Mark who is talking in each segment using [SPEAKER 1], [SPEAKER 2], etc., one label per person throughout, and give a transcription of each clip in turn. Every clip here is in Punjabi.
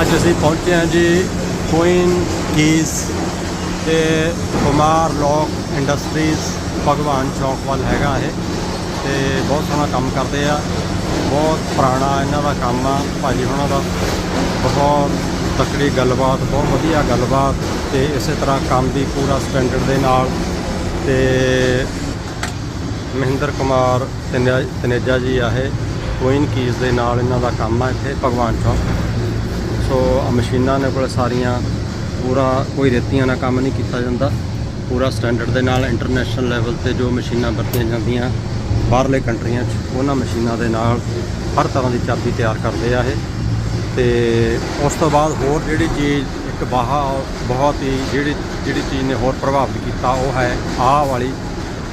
[SPEAKER 1] ਅੱਜ ਅਸੀਂ ਪਹੁੰਚੇ ਹਾਂ ਜੀ ਕੋਇਨ ਕੀਸ ਤੇ ਕੁਮਾਰ ਲੋਕ ਇੰਡਸਟਰੀਜ਼ ਭਗਵਾਨ ਚੌਕ ਵੱਲ ਹੈਗਾ ਇਹ ਤੇ ਬਹੁਤ ਸੋਹਣਾ ਕੰਮ ਕਰਦੇ ਆ। ਬਹੁਤ ਪੁਰਾਣਾ ਇਹਨਾਂ ਦਾ ਕੰਮ ਆ। ਭਾਜੀ ਉਹਨਾਂ ਦਾ ਬਹੁਤ ਤਕੜੀ ਗੱਲਬਾਤ, ਬਹੁਤ ਵਧੀਆ ਗੱਲਬਾਤ ਤੇ ਇਸੇ ਤਰ੍ਹਾਂ ਕੰਮ ਵੀ ਪੂਰਾ ਸਟੈਂਡਰਡ ਦੇ ਨਾਲ ਤੇ ਮਹਿੰਦਰ ਕੁਮਾਰ ਤਨੇ- ਤਨੇਜਾ ਜੀ ਆ ਇਹ। ਕੁਈਨ ਕੀਜ਼ ਦੇ ਨਾਲ ਇਹਨਾਂ ਦਾ ਕੰਮ ਆ ਇੱਥੇ ਭਗਵਾਨ ਚੌਕ। ਸੋ ਮਸ਼ੀਨਾਂ ਨੇ ਕੋਲ ਸਾਰੀਆਂ ਪੂਰਾ ਕੋਈ ਰੇਤੀਆਂ ਨਾਲ ਕੰਮ ਨਹੀਂ ਕੀਤਾ ਜਾਂਦਾ। ਪੂਰਾ ਸਟੈਂਡਰਡ ਦੇ ਨਾਲ ਇੰਟਰਨੈਸ਼ਨਲ ਲੈਵਲ ਤੇ ਜੋ ਮਸ਼ੀਨਾਂ ਵਰਤੀਆਂ ਜਾਂਦੀਆਂ ਬਾਹਰਲੇ ਕੰਟਰੀਆਂ 'ਚ, ਉਹਨਾਂ ਮਸ਼ੀਨਾਂ ਦੇ ਨਾਲ ਹਰ ਤਰ੍ਹਾਂ ਦੀ ਚਾਬੀ ਤਿਆਰ ਕਰਦੇ ਆ ਇਹ। ਤੇ ਉਸ ਤੋਂ ਬਾਅਦ ਹੋਰ ਜਿਹੜੀ ਚੀਜ਼ ਇੱਕ ਬਾਹਾ, ਬਹੁਤ ਹੀ ਜਿਹੜੀ ਜਿਹੜੀ ਚੀਜ਼ ਨੇ ਹੋਰ ਪ੍ਰਭਾਵਿਤ ਕੀਤਾ, ਉਹ ਹੈ ਆਹ ਵਾਲੀ।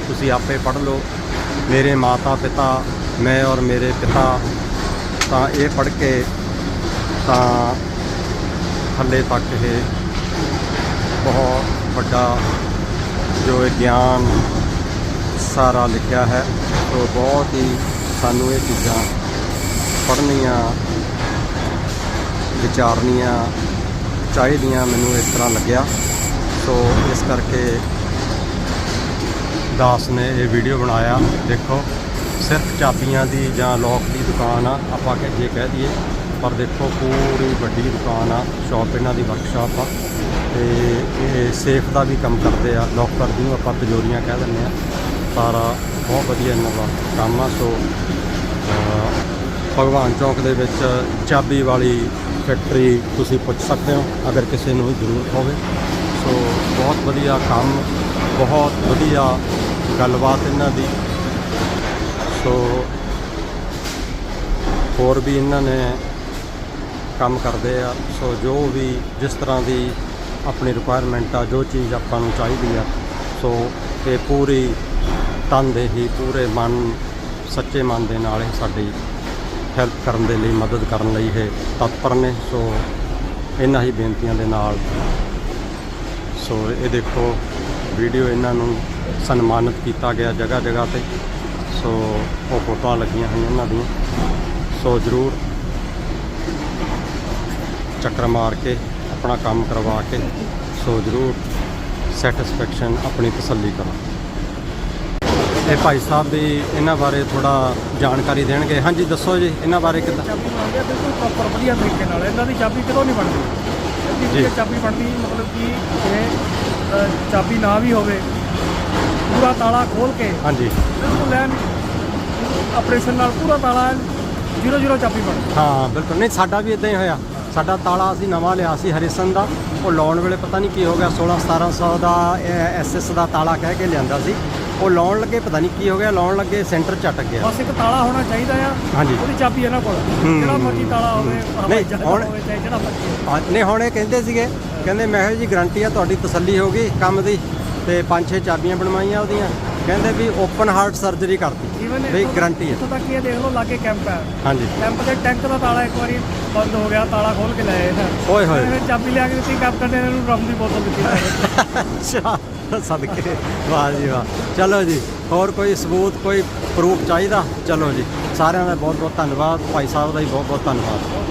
[SPEAKER 1] ਤੁਸੀਂ ਆਪੇ ਪੜ੍ਹ ਲਓ। ਮੇਰੇ ਮਾਤਾ ਪਿਤਾ ਮੈਂ ਔਰ ਮੇਰੇ ਪਿਤਾ ਤਾਂ ਇਹ ਪੜ੍ਹ ਕੇ ਤਾਂ ਥੱਲੇ ਤੱਕ ਇਹ ਬਹੁਤ ਵੱਡਾ ਜੋ ਇਹ ਗਿਆਨ ਸਾਰਾ ਲਿਖਿਆ ਹੈ ਸੋ ਬਹੁਤ ਹੀ ਸਾਨੂੰ ਇਹ ਚੀਜ਼ਾਂ ਪੜ੍ਹਨੀਆਂ, ਵਿਚਾਰਨੀਆਂ ਚਾਹੀਦੀਆਂ ਮੈਨੂੰ ਇਸ ਤਰ੍ਹਾਂ ਲੱਗਿਆ। ਸੋ ਇਸ ਕਰਕੇ ਦਾਸ ਨੇ ਇਹ ਵੀਡੀਓ ਬਣਾਇਆ। ਦੇਖੋ, ਸਿਰਫ ਚਾਬੀਆਂ ਦੀ ਜਾਂ ਲੋਕ ਦੀ ਦੁਕਾਨ ਆ, ਆਪਾਂ ਕਿ ਜੇ ਕਹਿ ਦਈਏ। ਪਰ ਦੇਖੋ, ਪੂਰੀ ਵੱਡੀ ਦੁਕਾਨ ਆ ਸ਼ਾਪ ਇਹਨਾਂ ਦੀ ਵਰਕਸ਼ਾਪ ਆ। ਤੇ ਇਹ ਸੇਫ ਦਾ ਵੀ ਕੰਮ ਕਰਦੇ ਆ। ਲੋਕਰ ਜਿਹਨੂੰ ਆਪਾਂ ਤਿਜੋਰੀਆਂ ਕਹਿ ਦਿੰਦੇ ਆ। ਸਾਰਾ ਬਹੁਤ ਵਧੀਆ ਇਹਨਾਂ ਦਾ ਕੰਮ ਆ। ਸੋ ਭਗਵਾਨ ਚੌਕ ਦੇ ਵਿੱਚ ਚਾਬੀ ਵਾਲੀ ਫੈਕਟਰੀ ਤੁਸੀਂ ਪੁੱਛ ਸਕਦੇ ਹੋ, ਅਗਰ ਕਿਸੇ ਨੂੰ ਜ਼ਰੂਰਤ ਹੋਵੇ। ਸੋ ਬਹੁਤ ਵਧੀਆ ਕੰਮ, ਬਹੁਤ ਵਧੀਆ ਗੱਲਬਾਤ ਇਹਨਾਂ ਦੀ। ਸੋ ਹੋਰ ਵੀ ਇਹਨਾਂ ਨੇ ਕੰਮ ਕਰਦੇ ਆ। ਸੋ ਜੋ ਵੀ ਜਿਸ ਤਰ੍ਹਾਂ ਦੀ ਆਪਣੀ ਰਿਕੁਆਇਰਮੈਂਟ ਆ, ਜੋ ਚੀਜ਼ ਆਪਾਂ ਨੂੰ ਚਾਹੀਦੀ ਆ ਸੋ ਇਹ ਪੂਰੀ ਤਨਦੇਹੀ ਪੂਰੇ ਮਨ, ਸੱਚੇ ਮਨ ਦੇ ਨਾਲ ਇਹ ਸਾਡੀ ਹੈਲਪ ਕਰਨ ਦੇ ਲਈ, ਮਦਦ ਕਰਨ ਲਈ ਇਹ ਤਤਪਰ ਨੇ। ਸੋ ਇਹਨਾਂ ਹੀ ਬੇਨਤੀਆਂ ਦੇ ਨਾਲ। ਸੋ ਇਹ ਦੇਖੋ ਵੀਡੀਓ ਇਹਨਾਂ ਨੂੰ ਸਨਮਾਨਿਤ ਕੀਤਾ ਗਿਆ ਜਗ੍ਹਾ ਜਗ੍ਹਾ ਤੇ। ਸੋ ਉਹ ਫੋਟੋਆਂ ਲੱਗੀਆਂ ਹਨ ਇਹਨਾਂ ਦੀਆਂ। ਸੋ ਜ਼ਰੂਰ ਚੱਕਰ ਮਾਰ ਕੇ ਆਪਣਾ ਕੰਮ ਕਰਵਾ ਕੇ ਸੋ ਜ਼ਰੂਰ ਸੈਟੀਸਫੈਕਸ਼ਨ ਆਪਣੀ ਤਸੱਲੀ ਕਰੋ। ਇਹ ਭਾਈ ਸਾਹਿਬ ਵੀ ਇਹਨਾਂ ਬਾਰੇ ਥੋੜਾ ਜਾਣਕਾਰੀ ਦੇਣਗੇ। ਹਾਂਜੀ ਦੱਸੋ ਜੀ ਇਹਨਾਂ ਬਾਰੇ ਕਿੱਦਾਂ?
[SPEAKER 2] ਚਾਬੀ ਬਣਾਉਂਦੇ ਆ ਬਿਲਕੁਲ ਪ੍ਰੋਪਰ ਵਧੀਆ ਤਰੀਕੇ ਨਾਲ। ਇਹਨਾਂ ਦੀ ਚਾਬੀ ਕਿਤੋਂ ਨਹੀਂ ਬਣਦੀ?
[SPEAKER 1] ਜੀ।
[SPEAKER 2] ਚਾਬੀ ਬਣਦੀ ਮਤਲਬ ਕਿ ਜਿਵੇਂ ਚਾਬੀ ਨਾ ਵੀ ਹੋਵੇ ਪੂਰਾ ਤਾਲਾ ਖੋਲ ਕੇ
[SPEAKER 1] ਹਾਂਜੀ।
[SPEAKER 2] ਬਿਲਕੁਲ ਐਨ ਆਪਰੇਸ਼ਨ ਨਾਲ ਪੂਰਾ ਤਾਲਾ ਜ਼ੀਰੋ ਜ਼ੀਰੋ ਚਾਬੀ ਬਣਦੀ।
[SPEAKER 1] ਹਾਂ ਬਿਲਕੁਲ। ਨਹੀਂ ਸਾਡਾ ਵੀ ਇਦਾਂ ਹੀ ਹੋਇਆ। ਸਾਡਾ ਤਾਲਾ ਅਸੀਂ ਨਵਾਂ ਲਿਆ ਸੀ ਹਰੀਸਨ ਦਾ। ਉਹ ਲਾਉਣ ਵੇਲੇ ਪਤਾ ਨਹੀਂ ਕੀ ਹੋ ਗਿਆ 16 1700 ਦਾ ਐਸਐਸ ਦਾ ਤਾਲਾ ਕਹਿ ਕੇ ਲਿਆਂਦਾ ਸੀ। ਉਹ ਲਾਉਣ ਲੱਗੇ ਪਤਾ ਨਹੀਂ ਕੀ ਹੋ ਗਿਆ ਲਾਉਣ ਲੱਗੇ ਸੈਂਟਰ ਝਟਕ ਗਿਆ।
[SPEAKER 2] ਬਸ ਇੱਕ ਤਾਲਾ ਹੋਣਾ ਚਾਹੀਦਾ ਆ
[SPEAKER 1] ਹਾਂਜੀ।
[SPEAKER 2] ਉਹਦੀ ਚਾਬੀ ਇਹਨਾਂ ਕੋਲ। ਜਿਹੜਾ ਮਰਜ਼ੀ ਤਾਲਾ ਹੋਵੇ ਜਹਾਜ਼
[SPEAKER 1] ਹੁਣ-
[SPEAKER 2] ਜਿਹੜਾ ਮਰਜ਼ੀ
[SPEAKER 1] ਨਹੀਂ ਹੁਣ ਇਹ ਕਹਿੰਦੇ ਸੀਗੇ ਕਹਿੰਦੇ ਮੈਂ ਕਿਹਾ ਜੀ ਗਰੰਟੀ ਆ ਤੁਹਾਡੀ ਤਸੱਲੀ ਹੋ ਗਈ ਕੰਮ ਦੀ ਤੇ ਪੰਜ ਛੇ ਚਾਬੀਆਂ ਬਣਵਾਈਆਂ ਉਹਦੀਆਂ। ਕਹਿੰਦੇ ਵੀ ਓਪਨ ਹਾਰਟ ਸਰਜਰੀ ਕਰਤੀ।
[SPEAKER 2] Even
[SPEAKER 1] ਵੀ
[SPEAKER 2] ਇੱਥੋਂ-
[SPEAKER 1] ਗਰੰਟੀ ਹੈ।
[SPEAKER 2] ਇੱਥੋਂ ਤੱਕ ਇਹ ਦੇਖ ਲਓ ਲਾਗੇ ਕੈਂਪ ਹੈ।
[SPEAKER 1] ਹਾਂਜੀ।
[SPEAKER 2] ਕੈਂਪ ਦੇ ਟੈਂਕ ਦਾ ਤਾਲਾ ਇੱਕ ਵਾਰੀ ਬੰਦ ਹੋ ਗਿਆ ਤਾਲਾ ਖੋਲ ਕੇ ਲਏ ਇਹਨਾਂ
[SPEAKER 1] ਓਏ ਹੋਏ।
[SPEAKER 2] ਫਿਰ ਚਾਬੀ ਲਿਆ ਕੇ ਦਿੱਤੀ ਕੈਪਟਨ ਨੇ ਇਹਨੂੰ ਰਮ ਦੀ ਬੋਤਲ ਦਿੱਤੀ।
[SPEAKER 1] ਅੱਛਾ ਸਦਕੇ। ਵਾਹ ਜੀ ਵਾਹ। ਚਲੋ ਜੀ ਹੋਰ ਕੋਈ ਸਬੂਤ ਕੋਈ ਪ੍ਰੂਫ ਚਾਹੀਦਾ? ਚਲੋ ਜੀ ਸਾਰਿਆਂ ਦਾ ਬਹੁਤ ਬਹੁਤ ਧੰਨਵਾਦ। ਭਾਈ ਸਾਹਿਬ ਦਾ ਵੀ ਬਹੁਤ ਬਹੁਤ ਧੰਨਵਾਦ।